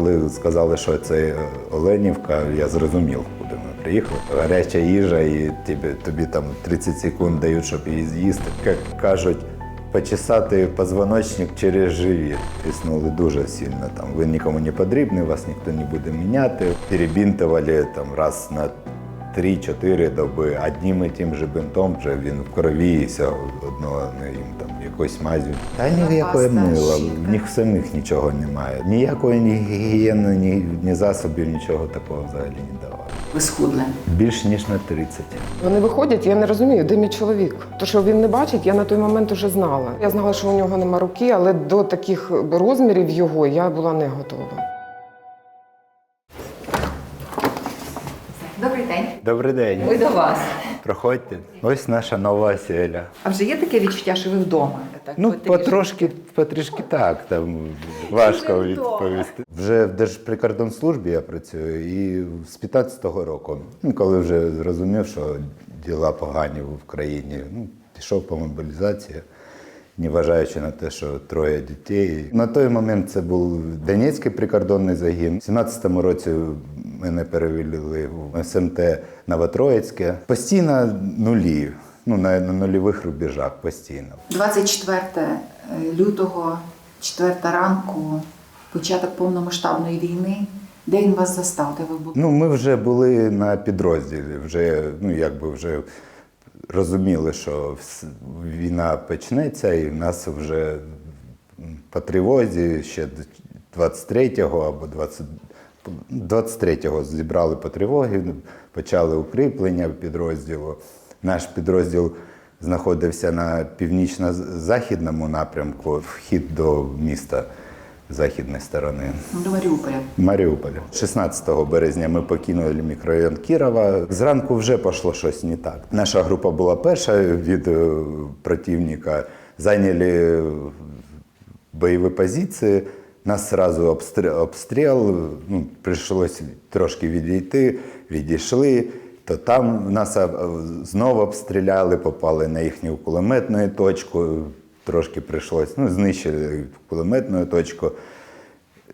Коли сказали, що це Оленівка, я зрозумів, куди ми приїхали. Гаряча їжа, і тобі, тобі там 30 секунд дають, щоб її з'їсти. Як кажуть, почесати позвоночник через живіт. Тиснули дуже сильно. Там ви нікому не потрібні, вас ніхто не буде міняти. Перебінтували там раз на 3-4 доби одним і тим же бинтом, вже він в крові і одного не їм там якоюсь мазю. Та ніякої мила, в них самих нічого немає. Ніякої ні гігієни, ні, ні засобів, нічого такого взагалі не давали. Ви схудли. Більш ніж на 30. Вони виходять, я не розумію, де мій чоловік. То, що він не бачить, я на той момент вже знала. Я знала, що у нього нема руки, але до таких розмірів його я була не готова. Добрий день. Добрий день. Ми до вас. Проходьте. Ось наша нова оселя. А вже є таке відчуття, що ви вдома? Так, Ну, потрошки, потрішки так, там важко відповісти. Вже в Держприкордонслужбі я працюю і з 15-го року, ну, коли вже зрозумів, що діла погані в країні, ну, пішов по мобілізації, не вважаючи на те, що троє дітей. На той момент це був Донецький прикордонний загін. У 17-му році мене перевели в СМТ Новотроїцьке. Постійно нулі. Ну, на, на нульових рубежах постійно. 24 лютого, 4 ранку, початок повномасштабної війни. Де він вас застав? Де ви були? Ну, ми вже були на підрозділі, вже, ну, якби вже розуміли, що війна почнеться, і в нас вже по тривозі ще 23-го або 20, 23-го зібрали по тривогі, почали укріплення підрозділу. Наш підрозділ знаходився на північно-західному напрямку, вхід до міста західної сторони. До Маріуполя. Маріуполь. 16 березня ми покинули мікрорайон Кірова. Зранку вже пішло щось не так. Наша група була перша від е, противника. Зайняли бойові позиції. Нас одразу обстріл. Ну, прийшлось трошки відійти, відійшли. То там нас знову обстріляли, попали на їхню кулеметну точку. Трошки прийшлось, ну, знищили кулеметну точку.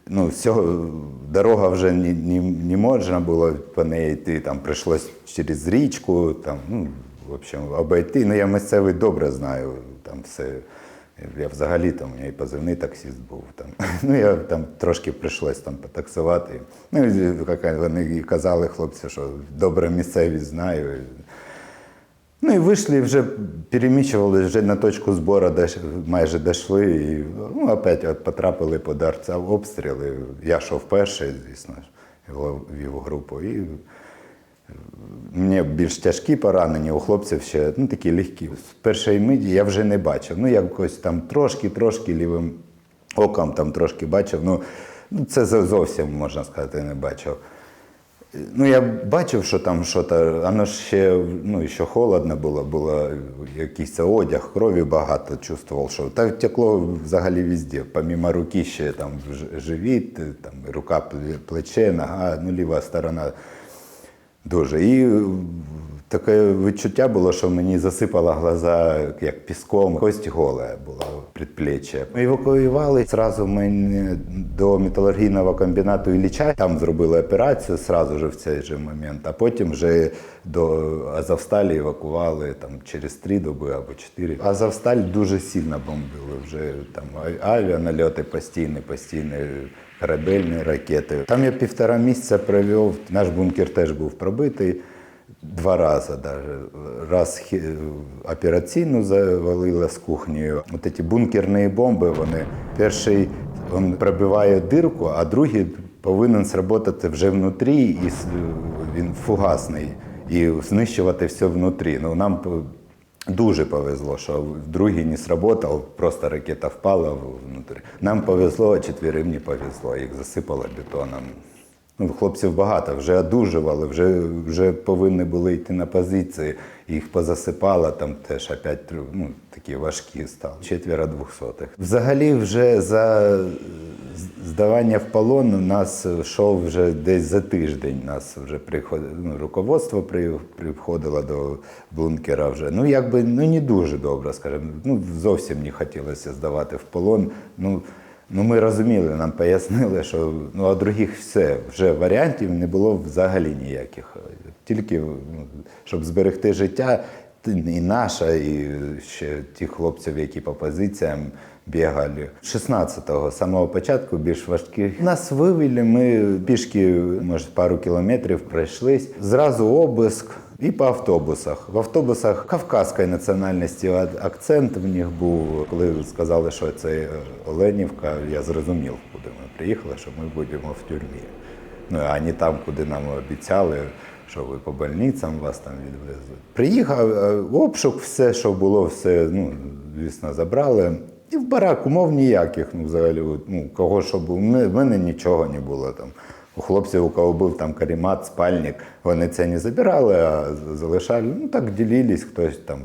Ну, всього дорога вже не, не, не можна було по неї йти. Там прийшлось через річку, там, ну, в общем, обійти. Ну, я місцевий добре знаю, там все. Я взагалі там мене і позивний таксист був. Там. Ну, я там трошки прийшлось там потаксувати. Ну, і, вони казали хлопці, що добре місцевість знаю. Ну і вийшли, вже переміщували вже на точку збору, майже дійшли. І ну, опять от потрапили під арца обстріли. Я йшов перший, звісно вів групу. І мені більш тяжкі поранення, у хлопців ще ну, такі легкі. З першої миті я вже не бачив. Ну, якось там трошки-трошки лівим оком там трошки бачив. Ну, ну це зовсім, можна сказати, не бачив. Ну, я бачив, що там щось, воно ж ще, ну, ще холодно було, було якийсь одяг, крові багато чувствував, що та текло взагалі везде. Помімо руки ще там живіт, там, рука, плече, нога, ну, ліва сторона дуже. І е, таке відчуття було, що мені засипало глаза як піском, кость гола була предплечья. Ми евакуювали зразу мене до металургійного комбінату Ілліча. Там зробили операцію зразу ж в цей же момент, а потім вже до Азовсталі евакували там через три доби або чотири. Азовсталь дуже сильно бомбили. Вже там авіанальоти постійні, постійні. Корабельні ракети. Там я півтора місяця провів. Наш бункер теж був пробитий два рази. Даже. Раз операційну завалило з кухнею. От ці бункерні бомби, вони перший він пробиває дирку, а другий повинен сработати вже внутрі, і він фугасний, і знищувати все внутрі. Ну, нам Дуже повезло, що в другий не сработав, просто ракета впала внутрі. Нам повезло, а четвірим не повезло, їх засипало бетоном. Ну, хлопців багато, вже одужували, вже, вже повинні були йти на позиції, їх позасипало, там теж опять ну, такі важкі стали. Четверо двохсотих. Взагалі, вже за здавання в полон у нас йшов вже десь за тиждень. Нас вже приходило, ну, руководство при, приходило до бункера вже. Ну, якби ну, не дуже добре, скажімо. Ну, зовсім не хотілося здавати в полон. Ну, Ну, ми розуміли, нам пояснили, що ну, а других все, вже варіантів не було взагалі ніяких. Тільки ну, щоб зберегти життя, і наша, і ще ті хлопців, які по позиціям бігали. 16-го, самого початку, більш важких. Нас вивели, ми пішки, може, пару кілометрів пройшлись. Зразу обиск. І по автобусах. В автобусах кавказької національності акцент в них був. Коли сказали, що це е, Оленівка, я зрозумів, куди ми приїхали, що ми будемо в тюрмі. Ну, а не там, куди нам обіцяли, що ви по больницям вас там відвезли. Приїхав, е, обшук, все, що було, все, ну, звісно, забрали. І в барак умов ніяких, ну, взагалі, ну, кого що було. В мене нічого не було там. У хлопців, у кого був там карімат, спальник, вони це не забирали, а залишали. Ну так ділились, хтось там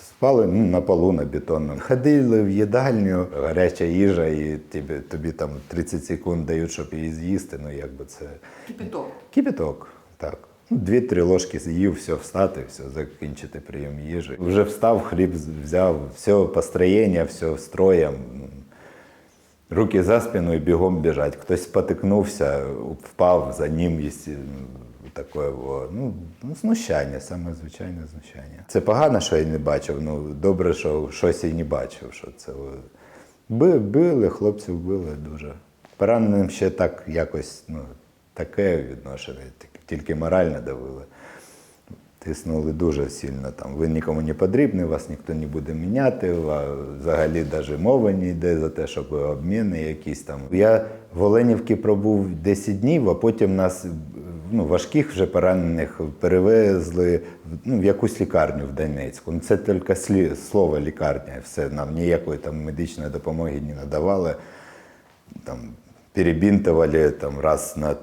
спали ну, на полу на бетонному. Ходили в їдальню, гаряча їжа, і тобі, тобі там 30 секунд дають, щоб її з'їсти. Ну якби це Кипяток. кипяток, так. Дві-три ложки з'їв, все, встати, все, закінчити прийом їжі. Вже встав, хліб взяв, все построєння, все строєм. Руки за спину і бігом біжать. Хтось спотикнувся, впав за ним, таке ну, ну, знущання, саме звичайне знущання. Це погано, що я не бачив. Ну добре, що щось і не бачив. Що це о. Били, хлопців били дуже. Пораненим ще так якось, ну, таке відношення, тільки- морально давили. Тиснули дуже сильно там. Ви нікому не потрібні, вас ніхто не буде міняти, взагалі навіть мова не йде за те, щоб обміни якісь там. Я в Оленівці пробув 10 днів, а потім нас ну, важких вже поранених перевезли ну, в якусь лікарню в Донецьку. Ну, це тільки слі- слово лікарня, все нам ніякої там медичної допомоги не надавали там, перебинтовали там, раз на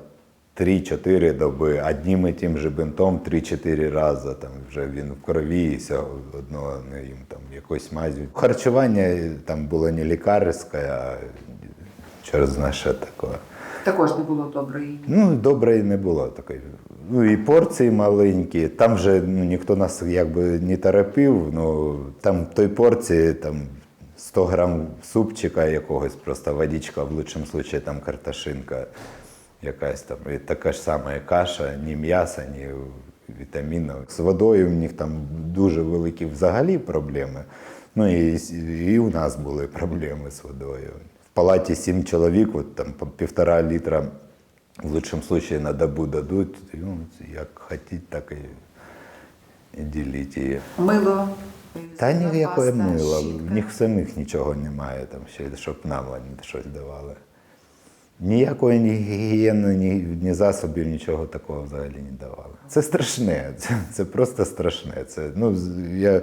3-4 доби одним і тим же бинтом 3-4 рази. Там, вже він в крові і все одного ну, їм там якось мазю. Харчування там було не лікарське, а через наше таке. Також не було доброї. Ну, добре не було такої. Ну і порції маленькі. Там вже ну, ніхто нас якби не торопив. Ну там той порції там 100 грам супчика якогось, просто водичка, в лучшому випадку там карташинка якась там. І така ж сама каша, ні м'яса, ні вітамінів. З водою в них там дуже великі взагалі проблеми. Ну і, і у нас були проблеми з водою. В палаті сім чоловік, от там по півтора літра в лучшем случае на добу дадуть, ну, як хотіть, так і, і діліть її. Мило. Та зубна ніякої мила, в них самих нічого немає, там ще, щоб нам вони щось давали. Ніякої ні гігієни, ні, ні засобів, нічого такого взагалі не давали. Це страшне, це, це просто страшне. Це, ну, я,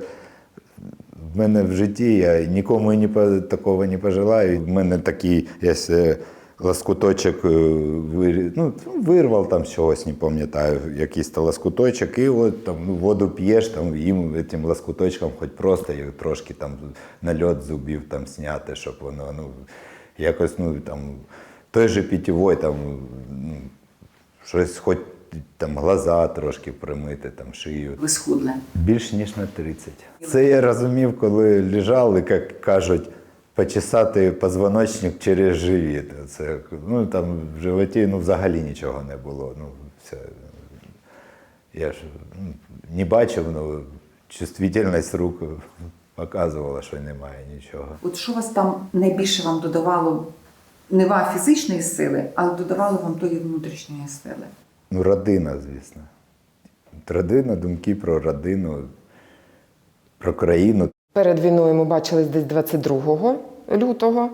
в мене в житті я нікому і не, такого не пожелаю. В мене такий є е, лоскуточок, е, вир- ну, вирвав там з чогось, не пам'ятаю, якийсь то лоскуточок, і от там ну, воду п'єш, там їм цим лоскуточком хоч просто трошки там нальот зубів там зняти, щоб воно ну, якось ну, там, той же питьовой, там, ну, щось хоч там глаза трошки примити, там шию. Ви схудли. Більш ніж на 30. Це я розумів, коли лежали, як кажуть, почесати позвоночник через живіт. Це, ну, там в животі ну, взагалі нічого не було. Ну, все. Я ж ну, не бачив, ну, чувствительність рук показувала, що немає нічого. От що вас там найбільше вам додавало не вам фізичної сили, але додавало вам тої внутрішньої сили? Ну, родина, звісно. Родина, думки про родину, про країну. Перед війною ми бачились десь 22 лютого.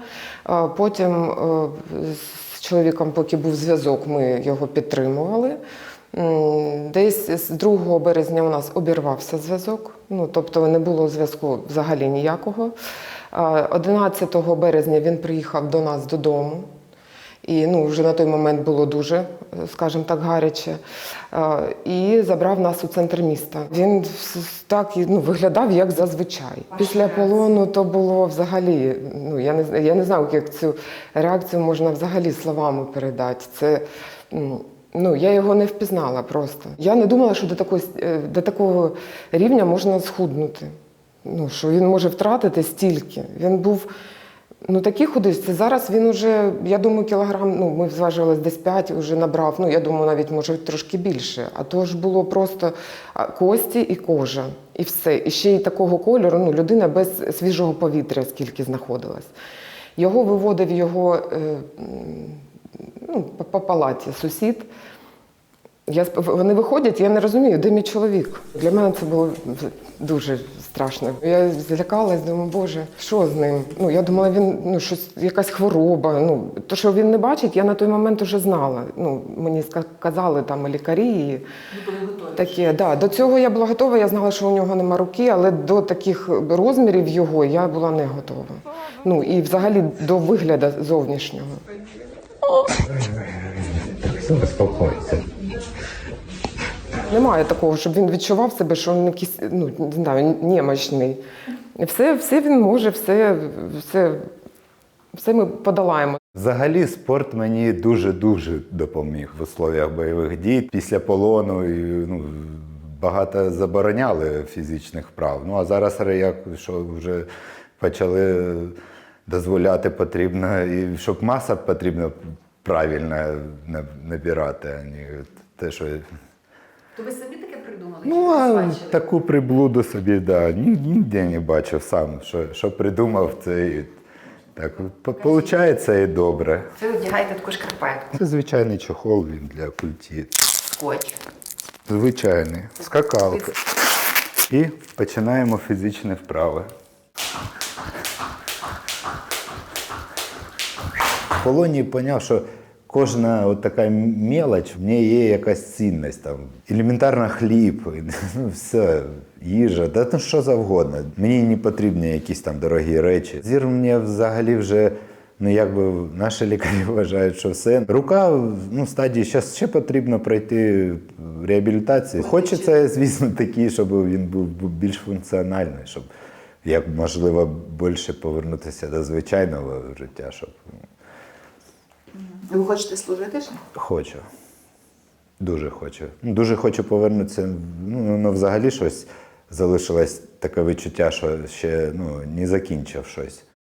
Потім е, з чоловіком, поки був зв'язок, ми його підтримували. Десь з 2 березня у нас обірвався зв'язок, ну тобто не було зв'язку взагалі ніякого. 11 березня він приїхав до нас додому. І ну, вже на той момент було дуже, скажімо так, гаряче. І забрав нас у центр міста. Він так ну, виглядав як зазвичай. Після полону то було взагалі. Ну я не я не знаю, як цю реакцію можна взагалі словами передати. Це м, ну я його не впізнала просто. Я не думала, що до такої е, до такого рівня можна схуднути. Ну що він може втратити стільки. Він був Ну такі худisті. Зараз він уже, я думаю, кілограм, ну ми зважували десь 5, вже набрав. Ну я думаю, навіть може трошки більше. А то ж було просто кості і кожа, і все. І ще й такого кольору. Ну, людина без свіжого повітря, скільки знаходилась. Його виводив його е, ну, по, по палаті сусід. Я, вони виходять, я не розумію, де мій чоловік. Для мене це було дуже страшно. Я злякалась, думаю, боже, що з ним? Ну, я думала, він ну, щось, якась хвороба. Ну, то, що він не бачить, я на той момент вже знала. Ну, мені ска- казали там лікарі. І таке, да. До цього я була готова, я знала, що у нього нема руки, але до таких розмірів його я була не готова. Ну і взагалі до вигляду зовнішнього. Успокойся. Немає такого, щоб він відчував себе, що він якийсь, ну не знаю, немощний. Все, все він може, все, все, все ми подолаємо. Взагалі спорт мені дуже-дуже допоміг в условиях бойових дій. Після полону і, ну, багато забороняли фізичних вправ. Ну а зараз як що вже почали дозволяти потрібно, і щоб маса потрібно правильно набирати, а не те, що. То ви собі таке придумали? Ну, а таку приблуду собі, да, ні- ніде не бачив сам, що, що придумав, це і так виходить і добре. Ви одягаєте таку шкарпетку, Це звичайний чохол він для культі. скотч. Звичайний. Скакалка. І починаємо фізичні вправи. В полоні поняв, що кожна от така мелоч, в ній є якась цінність. Там. Елементарно хліб, ну, все, їжа, да, ну, що завгодно. Мені не потрібні якісь там дорогі речі. Зір мені взагалі вже. Ну, якби наші лікарі вважають, що все. Рука ну, в стадії зараз ще потрібно пройти реабілітацію. Хочеться, звісно, такий, щоб він був більш функціональний, щоб як можливо більше повернутися до звичайного життя, щоб Ви хочете служити ще? хочу. Дуже хочу. Ну, Дуже хочу повернутися. Ну, ну взагалі щось залишилось таке відчуття, що ще ну, не закінчив щось.